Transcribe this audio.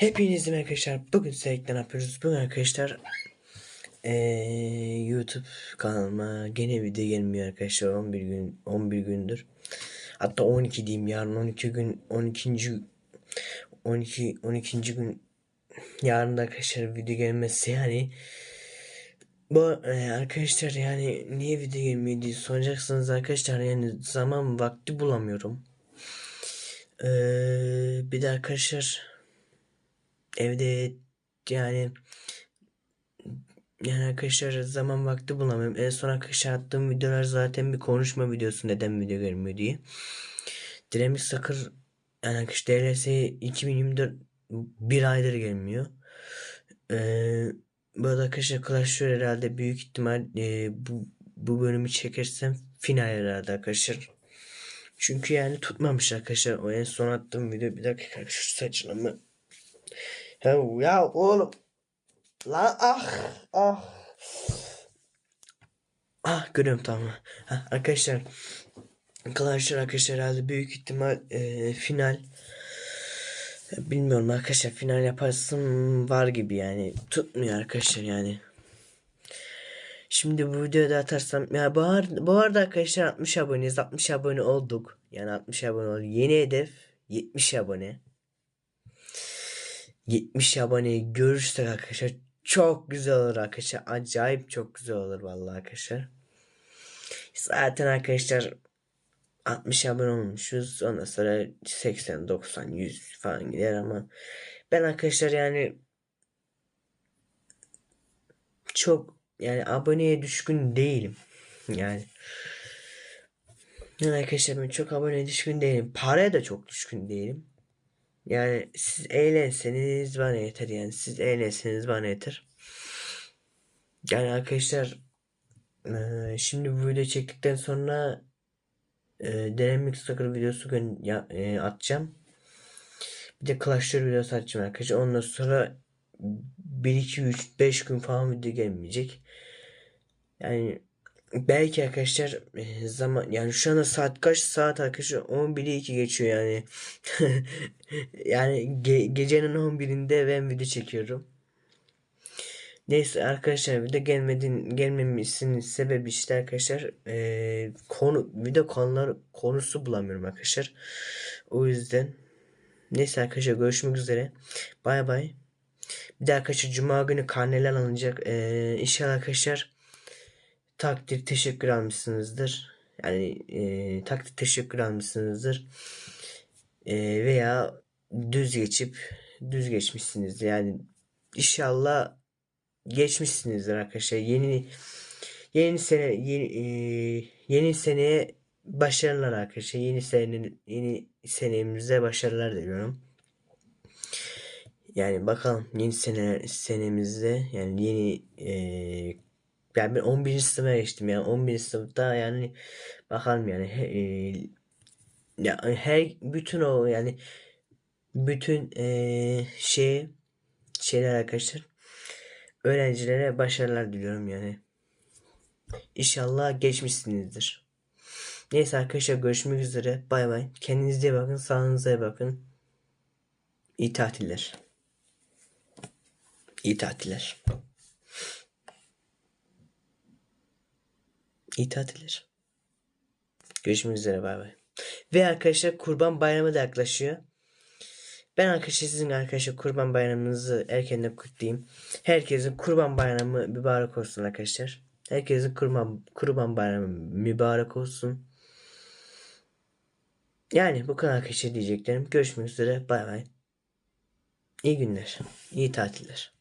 Hepinize arkadaşlar. Bugün ne yapıyoruz? Bugün arkadaşlar eee, YouTube kanalıma gene video gelmiyor arkadaşlar 11 gün 11 gündür. Hatta 12 diyeyim yarın 12 gün 12. 12 12. gün yarın da arkadaşlar video gelmezse yani bu e, arkadaşlar yani niye video gelmiyor diye soracaksınız arkadaşlar yani zaman vakti bulamıyorum. Eee, bir de arkadaşlar evde yani yani arkadaşlar zaman vakti bulamıyorum. En son arkadaşlar attığım videolar zaten bir konuşma videosu neden video gelmiyor diye. Dinamik Sakır yani arkadaşlar DLS 2024 bir aydır gelmiyor. Ee, bu arada arkadaşlar Clash Royale herhalde büyük ihtimal e, bu, bu bölümü çekersem final herhalde arkadaşlar. Çünkü yani tutmamış arkadaşlar. O en son attığım video bir dakika şu saçımı ya, ya oğlum. Lan ah ah. Ah görüyorum tamam. Ha, arkadaşlar. Arkadaşlar arkadaşlar herhalde büyük ihtimal e, final. Bilmiyorum arkadaşlar final yaparsın var gibi yani. Tutmuyor arkadaşlar yani. Şimdi bu videoda atarsam ya bu arada, bu arada arkadaşlar 60 aboneyiz 60 abone olduk. Yani 60 abone olduk. Yeni hedef 70 abone. 70 aboneyi görürsek arkadaşlar çok güzel olur arkadaşlar. Acayip çok güzel olur vallahi arkadaşlar. Zaten arkadaşlar 60 abone olmuşuz. Ondan sonra 80, 90, 100 falan gider ama ben arkadaşlar yani çok yani aboneye düşkün değilim. Yani yani arkadaşlar ben çok aboneye düşkün değilim. Paraya da çok düşkün değilim. Yani siz eğlenseniz bana yeter yani. Siz eğlenseniz bana yeter. Yani arkadaşlar eee, şimdi bu video çektikten sonra eee Dynamic videosu gün ya, eee, atacağım. Bir de Clash videosu atacağım arkadaşlar. Ondan sonra 1 2 3 5 gün falan video gelmeyecek. Yani belki arkadaşlar e, zaman yani şu anda saat kaç saat arkadaşlar 11'i 2 geçiyor yani. yani ge- gecenin 11'inde ben video çekiyorum. Neyse arkadaşlar video gelmedin gelmemesinin sebebi işte arkadaşlar e, konu video konular konusu bulamıyorum arkadaşlar. O yüzden neyse arkadaşlar görüşmek üzere. Bay bay. Bir de arkadaşlar cuma günü karneler alınacak. E, inşallah arkadaşlar takdir teşekkür almışsınızdır. Yani e, takdir teşekkür almışsınızdır. E, veya düz geçip düz geçmişsinizdir. Yani inşallah geçmişsinizdir arkadaşlar. Yeni yeni sene yeni e, yeni seneye başarılar arkadaşlar. Yeni senenin yeni senemize başarılar diliyorum. Yani bakalım yeni sene senemizde yani yeni e, yani ben 11. sınıfa geçtim yani 11. sınıfta yani bakalım yani e, ya her bütün o yani bütün e, şey şeyler arkadaşlar öğrencilere başarılar diliyorum yani. İnşallah geçmişsinizdir. Neyse arkadaşlar görüşmek üzere. Bay bay. Kendinize iyi bakın. Sağlığınıza iyi bakın. İyi tatiller. İyi tatiller. İyi tatiller. Görüşmek üzere bay bay. Ve arkadaşlar kurban bayramı da yaklaşıyor. Ben arkadaşlar sizin arkadaşlar kurban bayramınızı erkenden kutlayayım. Herkesin kurban bayramı mübarek olsun arkadaşlar. Herkesin kurban, kurban bayramı mübarek olsun. Yani bu kadar arkadaşlar diyeceklerim. Görüşmek üzere. Bay bay. İyi günler. İyi tatiller.